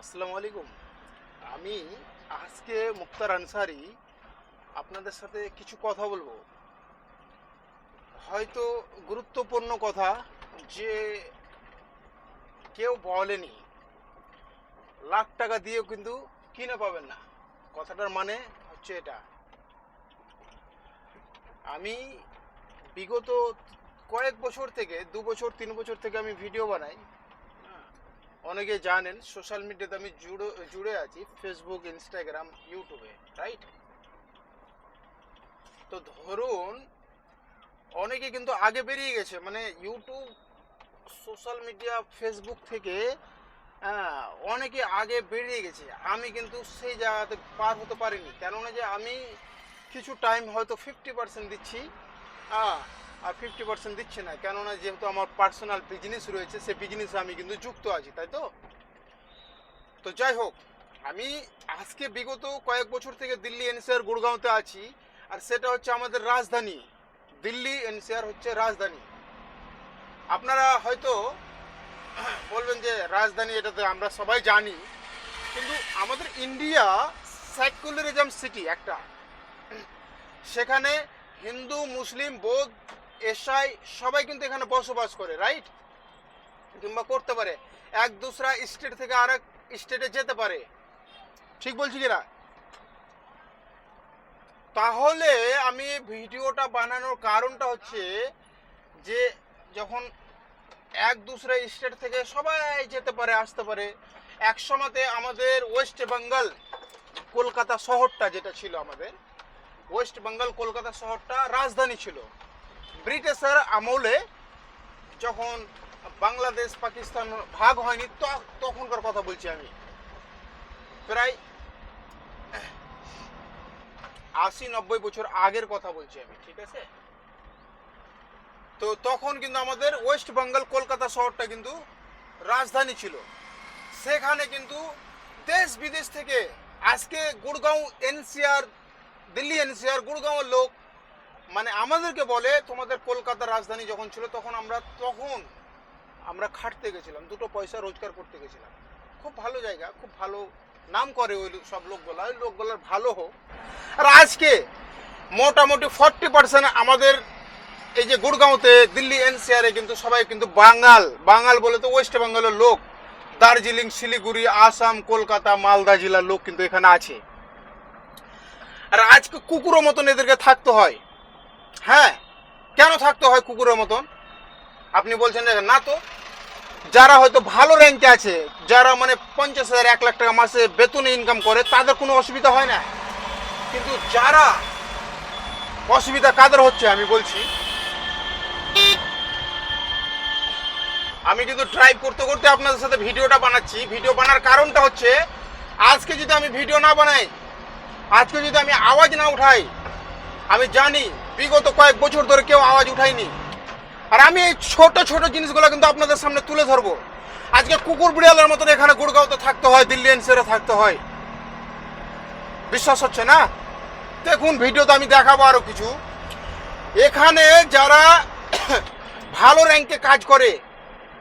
আসসালামু আলাইকুম। আমি আজকে মুক্তার আনসারি আপনাদের সাথে কিছু কথা বলব। হয়তো গুরুত্বপূর্ণ কথা যে কেউ বলেনি, লাখ টাকা দিয়েও কিন্তু কিনে পাবেন না। কথাটার মানে হচ্ছে এটা। আমি বিগত কয়েক বছর থেকে, দু বছর, তিন বছর থেকে আমি ভিডিও বানাই। অনেকে জানেন সোশ্যাল মিডিয়াতে আমি জুড়ে জুড়ে আছি ফেসবুক ইনস্টাগ্রাম ইউটিউবে রাইট তো ধরুন অনেকে কিন্তু আগে বেরিয়ে গেছে মানে ইউটিউব সোশ্যাল মিডিয়া ফেসবুক থেকে হ্যাঁ, অনেকে আগে বেরিয়ে গেছে। আমি কিন্তু সেই জায়গাতে পার হতে পারিনি। কেননা যে আমি কিছু টাইম হয়তো ফিফটি পার্সেন্ট দিচ্ছি। হ্যাঁ আর ফিফটি পার্সেন্ট দিচ্ছে না। কেননা যেহেতু আমার পার্সোনাল বিজনেস রয়েছে, সে বিজনেসে আমি কিন্তু যুক্ত আছি, তাই তো? তো যাই হোক, আমি আজকে বিগত কয়েক বছর থেকে দিল্লি এনসিআর গুড়গাঁওতে আছি, আর সেটা হচ্ছে আমাদের রাজধানী। দিল্লি এনসিআর হচ্ছে রাজধানী। আপনারা হয়তো বলবেন যে রাজধানী এটাতে আমরা সবাই জানি, কিন্তু আমাদের ইন্ডিয়া সেকুলারিজম সিটি একটা। সেখানে হিন্দু, মুসলিম, বৌদ্ধ এশাই সবাই কিন্তু এখানে বসবাস করে রাইট কিংবা করতে পারে। এক দুসরা স্টেট থেকে আরেক স্টেটে যেতে পারে। ঠিক বলছি কিনা তাহলে আমি ভিডিওটা বানানোর কারণটা হচ্ছে যে, যখন এক দুসরা স্টেট থেকে সবাই যেতে পারে, আসতে পারে, এক সময়তে আমাদের ওয়েস্ট বেঙ্গল কলকাতা শহরটা যেটা ছিল আমাদের ওয়েস্ট বেঙ্গল কলকাতা শহরটা রাজধানী ছিল। ব্রিটিশের আমলে যখন বাংলাদেশ, পাকিস্তান ভাগ হয়নি তখনকার কথা বলছি আমি। প্রায় আশি নব্বই বছর আগের কথা বলছি আমি, ঠিক আছে? তো তখন কিন্তু আমাদের ওয়েস্ট বেঙ্গল কলকাতা শহরটা কিন্তু রাজধানী ছিল। সেখানে কিন্তু দেশ বিদেশ থেকে আজকে গুড়গাঁও এনসিআর, দিল্লি এনসিআর, গুড়গাঁওয়ের লোক মানে আমাদেরকে বলে তোমাদের কলকাতার রাজধানী যখন ছিল তখন আমরা তখন আমরা খাটতে গেছিলাম, দুটো পয়সা রোজগার করতে গেছিলাম। খুব ভালো জায়গা, খুব ভালো নাম করে ওই সব লোকগুলা, ওই লোকগুলার ভালো হোক। আর আজকে মোটামুটি ফর্টি পার্সেন্ট আমাদের এই যে গুড়গাঁওতে, দিল্লি এনসিআরে কিন্তু সবাই কিন্তু বাঙাল বাঙাল বলে তো ওয়েস্ট বেঙ্গলের লোক। দার্জিলিং, শিলিগুড়ি, আসাম, কলকাতা, মালদা জেলার লোক কিন্তু এখানে আছে। আর আজকে কুকুরের মতন এদেরকে থাকতে হয়। হ্যাঁ কেন থাকতে হয় কুকুরের মতন? আপনি বলছেন না তো। যারা হয়তো ভালো র্যাঙ্কে আছে, যারা মানে পঞ্চাশ হাজার, এক লাখ টাকা মাসে বেতনে ইনকাম করে, তাদের কোনো অসুবিধা হয় না। কিন্তু যারা অসুবিধা কাদের হচ্ছে আমি বলছি। আমি কিন্তু ড্রাইভ করতে করতে আপনাদের সাথে ভিডিওটা বানাচ্ছি। ভিডিও বানার কারণটা হচ্ছে, আজকে যদি আমি ভিডিও না বানাই, আজকে যদি আমি আওয়াজ না উঠাই, আমি জানি বিগত কয়েক বছর ধরে কেউ আওয়াজ উঠায়নি। আর আমি এই ছোট ছোট জিনিসগুলো কিন্তু আপনাদের সামনে তুলে ধরবো। আজকে কুকুর বিড়ালের মতন এখানে গুড়গাঁওতে থাকতে হয়, দিল্লি এনসিআরে থাকতে হয়। বিশ্বাস হচ্ছে না? দেখুন, ভিডিওতে আমি দেখাবো আরও কিছু। এখানে যারা ভালো র্যাঙ্কে কাজ করে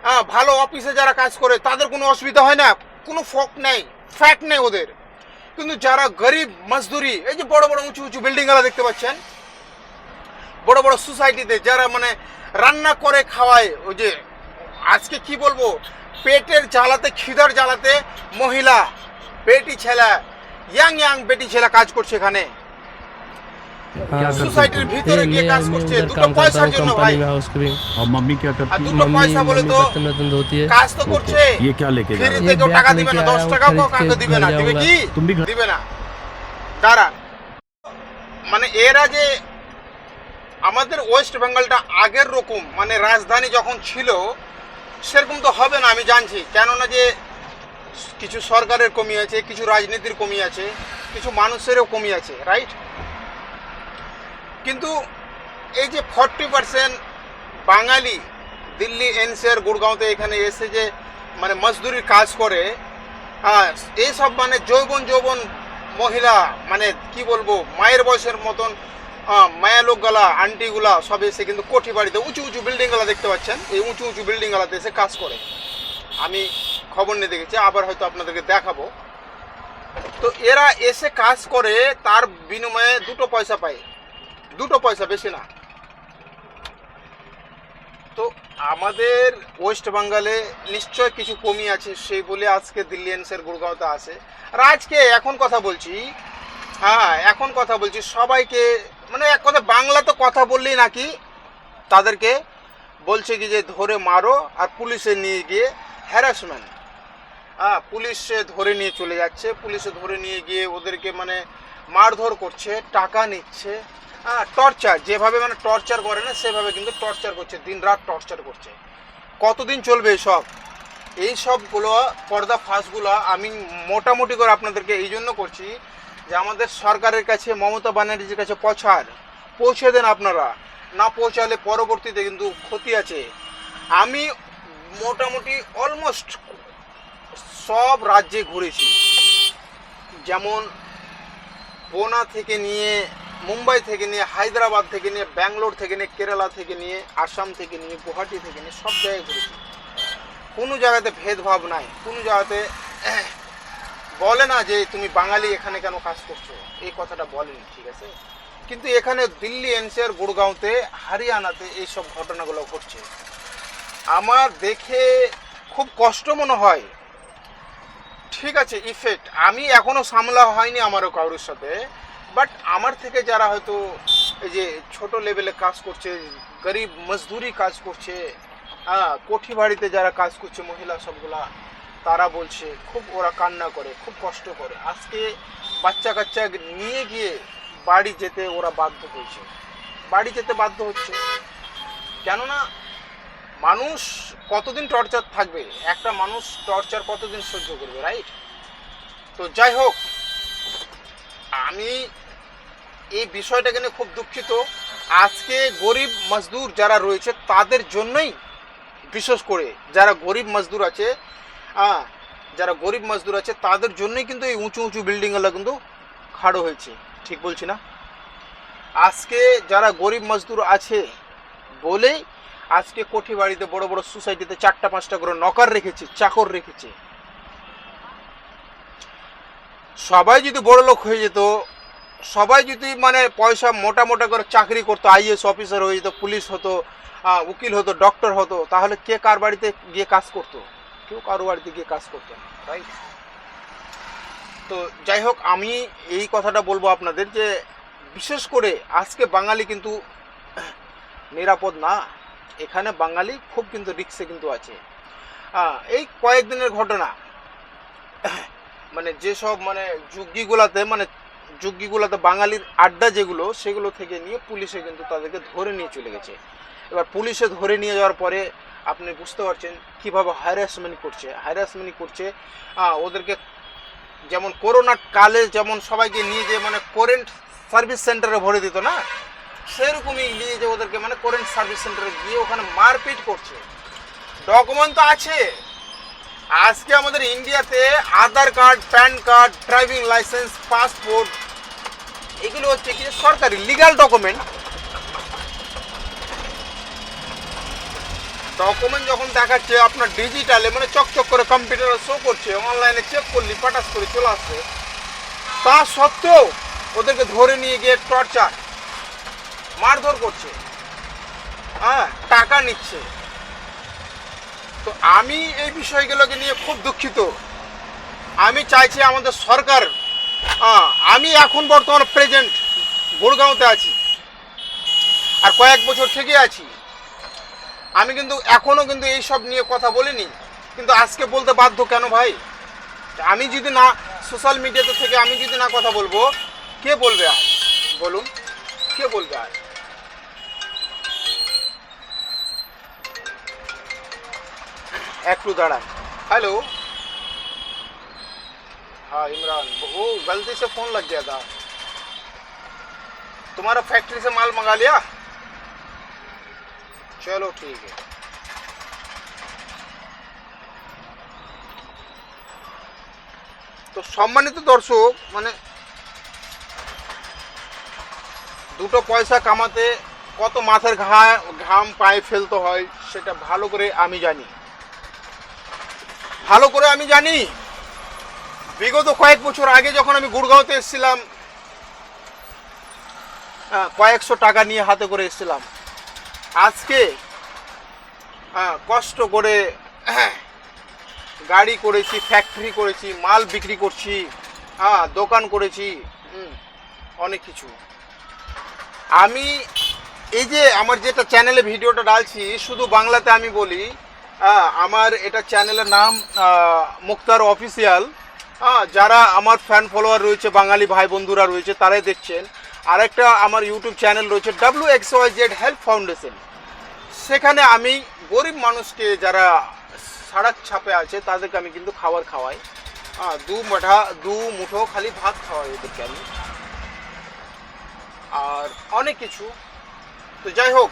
হ্যাঁ ভালো অফিসে যারা কাজ করে, তাদের কোনো অসুবিধা হয় না। কোনো ফক নেই, ফ্যাক্ট নেই ওদের। কিন্তু যারা গরিব, মজদুরি, এই যে বড় বড়, উঁচু উঁচু বিল্ডিংগুলো দেখতে পাচ্ছেন বড় বড় সোসাইটিতে যারা মানে রান্না করে খাওয়ায় ওই যে আজকে কি বলবো পেটের জ্বালাতে খিদার জ্বালাতে মহিলা বেটি ছেলে ইয়াং ইয়াং বেটি ছেলে কাজ করছে এখানে हाँ, সোসাইটির ভিতরে ये গিয়ে मैं কাজ मैं করছে उधर দুটো काम करता পয়সার हूँ জন্য ভাই कंपनी में हाउस क्रीम और मम्मी क्या আর करती है দুটো मम्मी পয়সা বলে मम्मी তো बर्तन वर्तन धोती है কাজ তো করছে ये क्या लेके जा रहे ফ্রিতে ये কেউ ब्याज টাকা लेके দিবে না आया দশ हूँ, টাকাও खरीद কাউকে के দিবে घर না দিবে जाऊंगा। কি तुम भी घर দিবে না কারা মানে এরা যে আমাদের ওয়েস্ট বেঙ্গলটা আগের রকম মানে রাজধানী যখন ছিল, সেরকম তো হবে না, আমি জানছি। কেননা যে কিছু সরকারের কমি আছে, কিছু রাজনীতির কমি আছে, কিছু মানুষেরও কমি আছে রাইট কিন্তু এই যে forty percent Bangali Delhi, NCR, গুড়গাঁওতে এখানে এসে যে মানে মজদুরির কাজ করে হ্যাঁ এইসব মানে যৌবন যৌবন মহিলা মানে কি বলব, মায়ের বয়সের মতন মায়া লোকগুলা আন্টিগুলা সব এসে কিন্তু কোঠি বাড়িতে, উঁচু উঁচু বিল্ডিংগুলা দেখতে পাচ্ছেন। এই উঁচু উঁচু বিল্ডিংগুলাতে এসে কাজ করে। আমি খবর নিয়ে দেখেছি, আবার হয়তো আপনাদেরকে দেখাবো। তো এরা এসে কাজ করে, তার বিনিময়ে দুটো পয়সা পায়। দুটো পয়সা, বেশি না। তো আমাদের ওয়েস্ট বেঙ্গলে নিশ্চয় কিছু কমি আছে, সেই বলে আজকে দিল্লিয়ান্সের গুড়গাঁওতে আসে আর আজকে এখন কথা বলছি হ্যাঁ এখন কথা বলছি সবাইকে মানে এক কথা, বাংলা তো কথা বললেই নাকি তাদেরকে বলছে কি যে ধরে মারো আর পুলিশে নিয়ে গিয়ে হ্যারাসমেন্ট হ্যাঁ পুলিশে ধরে নিয়ে চলে যাচ্ছে, পুলিশে ধরে নিয়ে গিয়ে ওদেরকে মানে মারধর করছে, টাকা নিচ্ছে। হ্যাঁ টর্চার যেভাবে মানে টর্চার করে না, সেভাবে কিন্তু টর্চার করছে দিন রাত টর্চার করছে। কতদিন চলবে সব এই সবগুলো পর্দা ফাঁসগুলো আমি মোটামুটি করে আপনাদেরকে এই জন্য করছি যে আমাদের সরকারের কাছে, মমতা ব্যানার্জির কাছে পৌঁছার পৌঁছে দেন আপনারা। না পৌঁছালে পরবর্তীতে কিন্তু ক্ষতি আছে। আমি মোটামুটি অলমোস্ট সব রাজ্যে ঘুরেছি। যেমন বোনা থেকে নিয়ে, মুম্বাই থেকে নিয়ে, হায়দ্রাবাদ থেকে নিয়ে, ব্যাঙ্গালোর থেকে নিয়ে, কেরালা থেকে নিয়ে, আসাম থেকে নিয়ে, গুয়াহাটি থেকে নিয়ে সব জায়গায় ঘুরেছি। কোনো জায়গাতে ভেদভাব নাই। কোনো জায়গাতে বলে না যে তুমি বাঙালি, এখানে কেন কাজ করছ? এই কথাটা বলেনি, ঠিক আছে? কিন্তু এখানে দিল্লি এনসিআর গুড়গাঁওতে, হরিয়ানাতে এইসব ঘটনাগুলো ঘটছে। আমার দেখে খুব কষ্ট মনে হয়। ঠিক আছে ইফেক্ট আমি এখনও সামলা হয়নি আমারও কারোর সাথে বাট আমার থেকে যারা হয়তো এই যে ছোট লেভেলে কাজ করছে, গরিব মজদুরি কাজ করছে হ্যাঁ কোঠি বাড়িতে যারা কাজ করছে, মহিলা সবগুলা তারা বলছে, খুব ওরা কান্না করে, খুব কষ্ট করে। আজকে বাচ্চা কাচ্চা নিয়ে গিয়ে বাড়ি যেতে ওরা বাধ্য হয়েছে বাড়ি যেতে বাধ্য হচ্ছে। কেননা মানুষ কতদিন টর্চার থাকবে? একটা মানুষ টর্চার কতদিন সহ্য করবে রাইট তো যাই হোক, আমি এই বিষয়টাকে নিয়ে খুব দুঃখিত। আজকে গরিব মজদুর যারা রয়েছে, তাদের জন্যই বিশেষ করে যারা গরিব মজদুর আছে হ্যাঁ যারা গরিব মজদুর আছে, তাদের জন্যই কিন্তু এই উঁচু উঁচু বিল্ডিংগুলো কিন্তু খাড়ো হয়েছে। ঠিক বলছি না? আজকে যারা গরিব মজদুর আছে বলেই আজকে কোঠি বাড়িতে বড় বড় সোসাইটিতে চারটা পাঁচটা করে নকার রেখেছে, চাকর রেখেছে। সবাই যদি বড় লোক হয়ে যেত, সবাই যদি মানে পয়সা মোটা মোটা করে চাকরি করতো আইএস অফিসার হয়ে যেত, পুলিশ হতো উকিল হতো, ডক্টর হতো, তাহলে কে কার বাড়িতে গিয়ে কাজ করতো? কেউ কারও বাড়িতে গিয়ে কাজ করতো না রাইট তো যাই হোক, আমি এই কথাটা বলব আপনাদের যে, বিশেষ করে আজকে বাঙালি কিন্তু নিরাপদ না। এখানে বাঙালি খুব কিন্তু রিক্সে কিন্তু আছে। এই কয়েকদিনের ঘটনা মানে যেসব মানে যুগিগুলাতে মানে যুগিগুলাতে বাঙালির আড্ডা যেগুলো, সেগুলো থেকে নিয়ে পুলিশে কিন্তু তাদেরকে ধরে নিয়ে চলে গেছে। এবার পুলিশে ধরে নিয়ে যাওয়ার পরে আপনি বুঝতে পারছেন কীভাবে হ্যারাসমেন্ট করছে। হ্যারাসমেন্ট করছে ওদেরকে যেমন করোনার কালে যেমন সবাইকে নিয়ে যে মানে কারেন্ট সার্ভিস সেন্টারে ভরে দিত না, সেরকমই নিয়ে যে ওদেরকে মানে কারেন্ট সার্ভিস সেন্টারে গিয়ে ওখানে মারপিট করছে। ডকুমেন্ট তো আছে। আজকে আমাদের ইন্ডিয়াতে Aadhaar card, PAN card driving licence passport এগুলো হচ্ছে কি সরকারি লিগ্যাল ডকুমেন্ট ডকুমেন্ট যখন দেখাচ্ছে, আপনার ডিজিটালে মানে চকচক করে কম্পিউটারে শো করছে অনলাইনে চেক করলি পাটাস করে চলে আসছে। তা সত্ত্বেও ওদেরকে ধরে নিয়ে গিয়ে টর্চার মারধর করছে। হ্যাঁ টাকা নিচ্ছে। তো আমি এই বিষয়গুলোকে নিয়ে খুব দুঃখিত। আমি চাইছি আমাদের সরকার আমি এখন বর্তমান প্রেজেন্ট গুড়গাঁওতে আছি। আর কয়েক বছর থেকে আছি। আমি কিন্তু এখনো কিন্তু এই সব নিয়ে কথা বলিনি কিন্তু আজকে বলতে বাধ্য কেন ভাই আমি যদি না সোশ্যাল মিডিয়াতে থেকে আমি যদি না কথা বলবো কে বলবে আর বলুন কে বলবে আর একটু দাঁড়ান हेलो हाँ इमरान वो गलती से फोन लग गया था तुम्हारा फैक्ट्री से माल मंगा लिया चलो ठीक है তো সম্মানিত দর্শক মানে দুটো পয়সা কামাতে কত মাথার ঘা ঘাম পায়ে ফেলতে হয় সেটা ভালো করে আমি জানি ভালো করে আমি জানি বিগত কয়েক বছর আগে যখন আমি গুড়গাঁওতে এসেছিলাম হ্যাঁ, কয়েকশো টাকা নিয়ে হাতে করে এসেছিলাম আজকে হ্যাঁ, কষ্ট করে হ্যাঁ, গাড়ি করেছি ফ্যাক্টরি করেছি মাল বিক্রি করছি হ্যাঁ দোকান করেছি অনেক কিছু। আমি এই যে আমার যেটা চ্যানেলে ভিডিওটা ডালছি শুধু বাংলাতে আমি বলি আহ, আমার এটা চ্যানেলের নাম মুক্তার অফিসিয়াল যারা আমার ফ্যান ফলোয়ার রয়েছে বাঙালি ভাই বন্ধুরা রয়েছে তারাই দেখছেন। আরেকটা আমার ইউটিউব চ্যানেল রয়েছে W X Y Z help foundation সেখানে আমি গরিব মানুষকে যারা সাড়াক ছাপে আছে, তাদেরকে আমি কিন্তু খাবার খাওয়াই। হ্যাঁ দু মুঠা, দু মুঠো খালি ভাত খাওয়াই ওদেরকে আমি। আর অনেক কিছু। তো যাই হোক,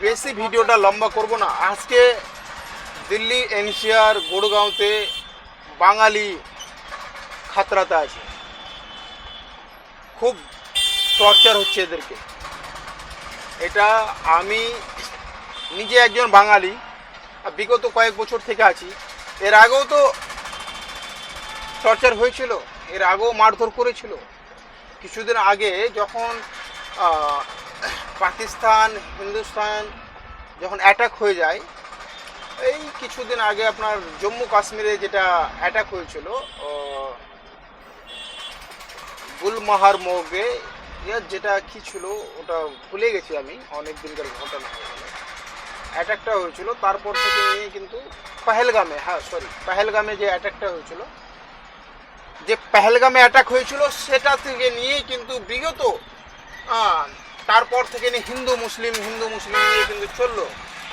বেশি ভিডিওটা লম্বা করব না। আজকে দিল্লি, এনসিআর, গুড়গাঁওতে বাঙালি খাতরাতে আছে। খুব টর্চার হচ্ছে এদেরকে। এটা আমি নিজে একজন বাঙালি বিগত কয়েক বছর থেকে আছি। এর আগেও তো টর্চার হয়েছিল, এর আগেও মারধর করেছিল। কিছুদিন আগে যখন পাকিস্তান, হিন্দুস্তান যখন অ্যাটাক হয়ে যায়, এই কিছুদিন আগে আপনার জম্মু কাশ্মীরে যেটা অ্যাটাক হয়েছিল গুলমাহার মোগে যেটা কি ছিল, ওটা ভুলে গেছি আমি, অনেক দিনকার ঘটনা অ্যাটাকটা হয়েছিল, তারপর থেকে নিয়ে কিন্তু পেহেলগামে হ্যাঁ সরি পেহেলগামে যে অ্যাটাকটা হয়েছিল, যে পেহেলগামে অ্যাটাক হয়েছিল, সেটা থেকে নিয়ে কিন্তু বিগত তারপর থেকে নিয়ে হিন্দু মুসলিম হিন্দু মুসলিম নিয়ে কিন্তু চলল।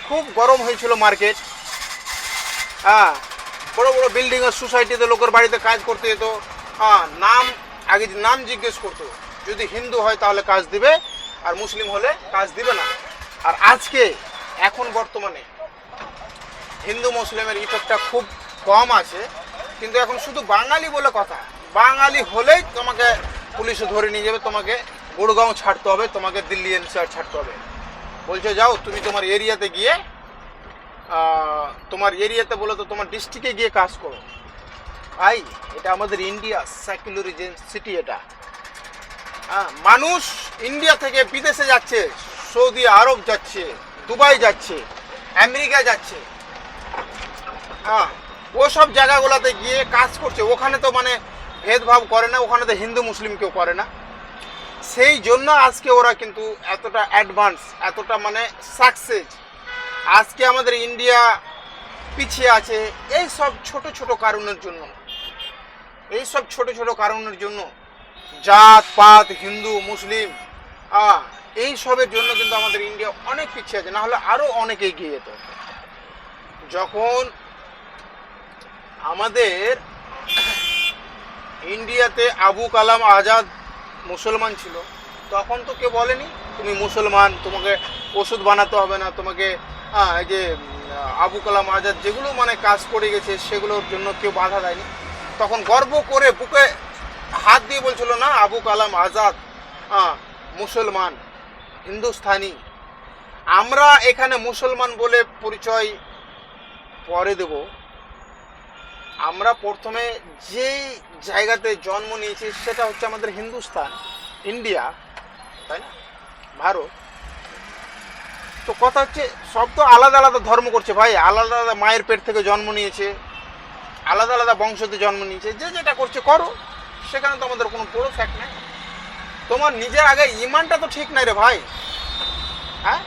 খুব গরম হয়েছিল মার্কেট হ্যাঁ বড় বড় বিল্ডিং আর সোসাইটিতে লোকের বাড়িতে কাজ করতে যেত নাম, আগে নাম জিজ্ঞেস করতো, যদি হিন্দু হয় তাহলে কাজ দিবে, আর মুসলিম হলে কাজ দিবে না। আর আজকে এখন বর্তমানে হিন্দু মুসলিমের ইফেক্টটা খুব কম আছে। কিন্তু এখন শুধু বাঙালি বলে কথা। বাঙালি হলেই তোমাকে পুলিশে ধরে নিয়ে যাবে, তোমাকে গুড়গাঁও ছাড়তে হবে, তোমাকে দিল্লি এনসিআর ছাড়তে হবে। বলছে, যাও, তুমি তোমার এরিয়াতে গিয়ে তোমার এরিয়াতে বলে তো, তোমার ডিস্ট্রিক্টে গিয়ে কাজ করো। ভাই, এটা আমাদের ইন্ডিয়া সেকুলারিজম সিটি এটা। হ্যাঁ মানুষ ইন্ডিয়া থেকে বিদেশে যাচ্ছে, সৌদি আরব যাচ্ছে। দুবাই যাচ্ছে আমেরিকা যাচ্ছে। হ্যাঁ ওসব জায়গাগুলোতে গিয়ে কাজ করছে। ওখানে তো মানে ভেদভাব করে না ওখানে তো হিন্দু মুসলিম কেউ করে না। সেই জন্য আজকে ওরা কিন্তু এতটা অ্যাডভান্স এতটা মানে সাকসেস আজকে আমাদের ইন্ডিয়া পিছিয়ে আছে এই সব ছোট ছোট কারণের জন্য। এই সব ছোট ছোট কারণের জন্য। জাত পাত হিন্দু মুসলিম আহ, এই সবের জন্য কিন্তু আমাদের ইন্ডিয়া অনেক পিছিয়ে আছে না হলে আরও অনেক এগিয়ে যেত। যখন আমাদের ইন্ডিয়াতে আবু কালাম আজাদ মুসলমান ছিল, তখন তো কেউ বলেনি, তুমি মুসলমান, তোমাকে ওষুধ বানাতে হবে না, তোমাকে এই যে আবু কালাম আজাদ যেগুলো মানে কাজ করে গেছে, সেগুলোর জন্য কেউ বাধা দেয়নি। তখন গর্ব করে বুকে হাত দিয়ে বলছিল, না, আবু কালাম আজাদ মুসলমান। হিন্দুস্তানি আমরা এখানে মুসলমান বলে পরিচয় পরে দেব। আমরা প্রথমে যেই জায়গাতে জন্ম নিয়েছি সেটা হচ্ছে আমাদের হিন্দুস্তান ইন্ডিয়া, তাই না? ভারত। তো কথা হচ্ছে সব তো আলাদা আলাদা ধর্ম করছে ভাই। আলাদা আলাদা মায়ের পেট থেকে জন্ম নিয়েছে, আলাদা আলাদা বংশতে জন্ম নিয়েছে। যে যেটা করছে করো। সেখানে তো আমাদের কোনো বড় ফ্যাক্ট নেই। তোমার নিজের আগে ইমানটা তো ঠিক নাই রে ভাই। হ্যাঁ?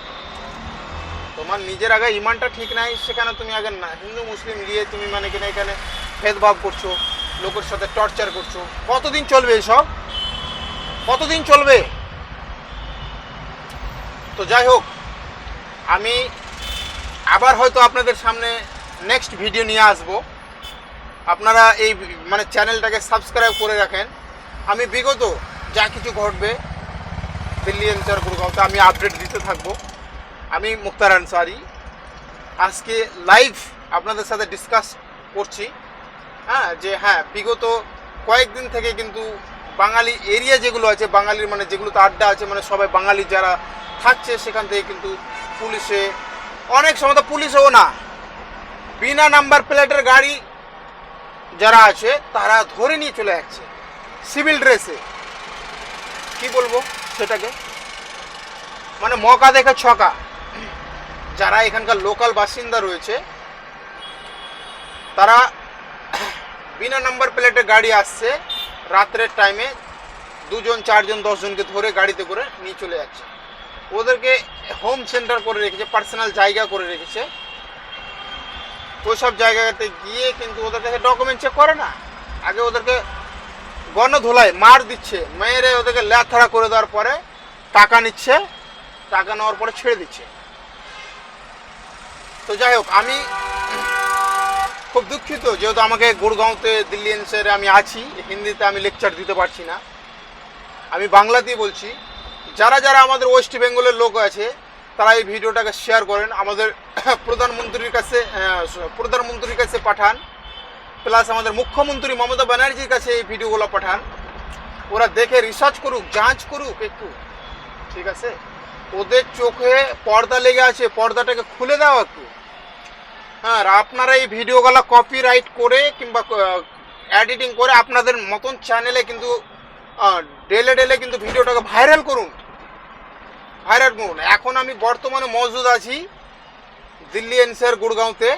তোমার নিজের আগে ইমানটা ঠিক নাই, সেখানে তুমি আগে না, হিন্দু, মুসলিম নিয়ে তুমি মানে কিনা এখানে ভেদভাব করছ, লোকের সাথে টর্চার করছ। কতদিন চলবে এসব? কতদিন চলবে? তো যাই হোক, আমি আবার হয়তো আপনাদের সামনে নেক্সট ভিডিও নিয়ে আসব। আপনারা এই মানে চ্যানেলটাকে সাবস্ক্রাইব করে রাখেন। আমি বিগত যা কিছু ঘটবে, দিল্লি এনসার গুরগাঁওতে আমি আপডেট দিতে থাকব। আমি মুক্তার আনসারি। আজকে লাইভ আপনাদের সাথে ডিসকাস করছি। হ্যাঁ যে হ্যাঁ বিগত কয়েকদিন থেকে কিন্তু বাঙালি এরিয়া যেগুলো আছে, বাঙালির মানে যেগুলোতে আড্ডা আছে মানে সবাই বাঙালি যারা থাকছে, সেখান থেকে কিন্তু পুলিশে অনেক সময় তো পুলিশেও না। বিনা নাম্বার প্লেটের গাড়ি যারা আছে, তারা ধরে নিয়ে চলে যাচ্ছে। সিভিল ড্রেসে কি বলব সেটাকে? মানে মকা দেখে ছকা যারা এখানকার লোকাল বাসিন্দা রয়েছে, তারা বিনা নাম্বার প্লেটে গাড়ি আসছে, রাত্রের টাইমে দুজন, চারজন, দশজনকে ধরে গাড়িতে করে নিয়ে চলে যাচ্ছে। ওদেরকে হোম সেন্টার করে রেখেছে পার্সোনাল জায়গা করে রেখেছে। ওইসব জায়গাতে গিয়ে কিন্তু ওদের কাছে ডকুমেন্ট চেক করে না। আগে ওদেরকে গণধোলায় মার দিচ্ছে। মেয়েরে ওদেরকে ল্যাথাড়া করে দেওয়ার পরে টাকা নিচ্ছে, টাকা নেওয়ার পরে ছেড়ে দিচ্ছে। তো যাই হোক, আমি খুব দুঃখিত, যেহেতু আমাকে গুড়গাঁওতে দিল্লি এনসের আমি আছি, হিন্দিতে আমি লেকচার দিতে পারছি না। আমি বাংলাতেই বলছি, যারা যারা আমাদের ওয়েস্ট বেঙ্গলের লোক আছে, তারা এই ভিডিওটাকে শেয়ার করেন, আমাদের প্রধানমন্ত্রীর কাছে প্রধানমন্ত্রীর কাছে পাঠান। প্লাস আমাদের মুখ্যমন্ত্রী মমতা ব্যানার্জির কাছে এই ভিডিওগুলো পাঠান। ওরা দেখে রিসার্চ করুক, যাঞ্চ করুক একটু। ঠিক আছে? ওদের চোখে পর্দা লেগে আছে, পর্দাটাকে খুলে দাও একটু। হ্যাঁ আর আপনারা এই ভিডিওগুলো কপিরাইট করে কিংবা এডিটিং করে আপনাদের মতন চ্যানেলে কিন্তু ডেলে ডেলে কিন্তু ভিডিওটাকে ভাইরাল করুন। ভাইরাল করুন। এখন আমি বর্তমানে মজুদ আছি দিল্লি এনসিআর গুড়গাঁওতে।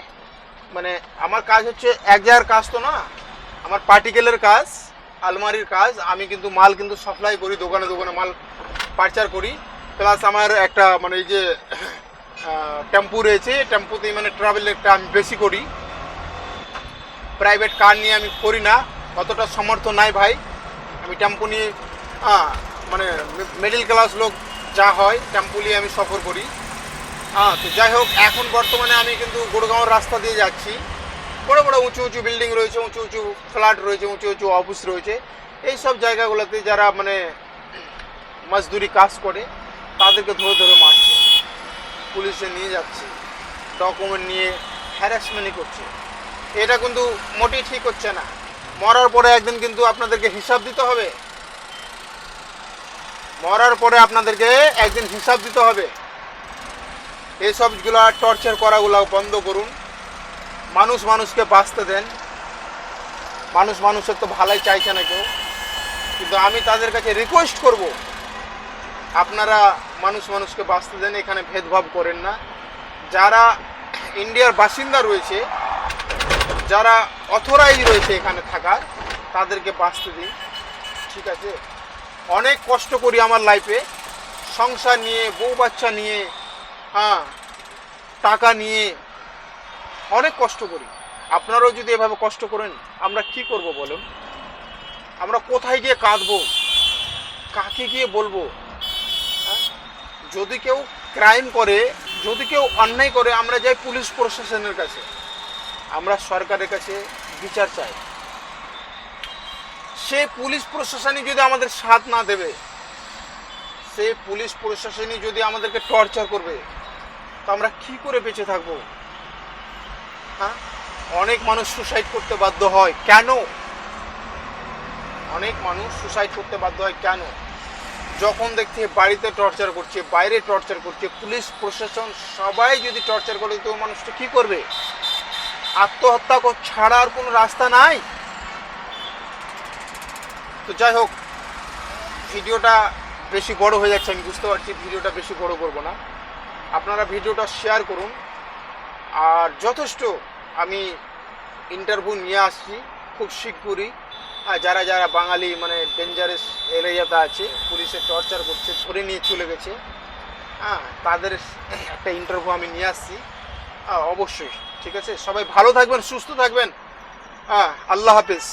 মানে আমার কাজ হচ্ছে এক জায়গার কাজ তো না, আমার পার্টিকেলের কাজ, আলমারির কাজ, আমি কিন্তু মাল কিন্তু সাপ্লাই করি, দোকানে দোকানে মাল পারচার করি প্লাস আমার একটা মানে এই যে টেম্পু রয়েছে টেম্পুতে মানে ট্রাভেল একটা আমি বেশি করি। প্রাইভেট কার নিয়ে আমি করি না, অতটা সামর্থ্য নাই ভাই। আমি টেম্পু নিয়ে মানে মিডিল ক্লাস লোক যা হয় টেম্পু নিয়ে আমি সফর করি। হ্যাঁ তো যাই হোক, এখন বর্তমানে আমি কিন্তু গুড়গাঁওর রাস্তা দিয়ে যাচ্ছি। বড় বড় উঁচু উঁচু বিল্ডিং রয়েছে, উঁচু উঁচু ফ্ল্যাট রয়েছে, উঁচু উঁচু অফিস রয়েছে। এই সব জায়গাগুলোতে যারা মানে মজদুরি কাজ করে, তাদেরকে ধরে ধরে মারছে। পুলিশে নিয়ে যাচ্ছে ডকুমেন্ট নিয়ে হ্যারাসমেন্টই করছে। এটা কিন্তু মোটেই ঠিক হচ্ছে না। মরার পরে একদিন কিন্তু আপনাদেরকে হিসাব দিতে হবে। মরার পরে আপনাদেরকে একদিন হিসাব দিতে হবে। এইসবগুলো টর্চার করাগুলো বন্ধ করুন। মানুষ মানুষকে বাঁচতে দেন। মানুষ মানুষের তো ভালোই চাইছে না কেউ। কিন্তু আমি তাদের কাছে রিকোয়েস্ট করব, আপনারা মানুষ মানুষকে বাঁচতে দেন, এখানে ভেদভাব করেন না। যারা ইন্ডিয়ার বাসিন্দা রয়েছে, যারা অথরাইজ রয়েছে এখানে থাকার, তাদেরকে বাঁচতে দিন। ঠিক আছে? অনেক কষ্ট করি আমার লাইফে সংসার নিয়ে, বউ বাচ্চা নিয়ে হ্যাঁ টাকা নিয়ে অনেক কষ্ট করি। আপনারাও যদি এভাবে কষ্ট করেন, আমরা কি করব বলুন? আমরা কোথায় গিয়ে কাঁদবো? কাকে গিয়ে বলব? হ্যাঁ? যদি কেউ ক্রাইম করে, যদি কেউ অন্যায় করে, আমরা যাই পুলিশ প্রশাসনের কাছে। আমরা সরকারের কাছে বিচার চাই। সে পুলিশ প্রশাসনই যদি আমাদের সাথ না দেবে, সে পুলিশ প্রশাসনই যদি আমাদেরকে টর্চার করবে তো আমরা কি করে বেঁচে থাকব? হ্যাঁ? অনেক মানুষ সুসাইড করতে বাধ্য হয়। কেন? অনেক মানুষ সুসাইড করতে বাধ্য হয় কেন? যখন দেখতে বাড়িতে টর্চার করছে, বাইরে টর্চার করছে, পুলিশ, প্রশাসন, সবাই যদি টর্চার করে, তো মানুষটা কি করবে? আত্মহত্যা ছাড়া আর কোনো রাস্তা নাই। তো যাই হোক, ভিডিওটা বেশি বড় হয়ে যাচ্ছে, আমি বুঝতে পারছি ভিডিওটা বেশি বড় করব না। আপনারা ভিডিওটা শেয়ার করুন। আর যথেষ্ট আমি ইন্টারভিউ নিয়ে আসছি খুব শীঘ্রই যারা যারা বাঙালি মানে ডেঞ্জারাস এরিয়াতে আছে পুলিশে টর্চার করছে ধরে নিয়ে চলে গেছে হ্যাঁ তাদের একটা ইন্টারভিউ আমি নিয়ে আসছি। হ্যাঁ, অবশ্যই ঠিক আছে? সবাই ভালো থাকবেন সুস্থ থাকবেন। হ্যাঁ আল্লাহ হাফিজ।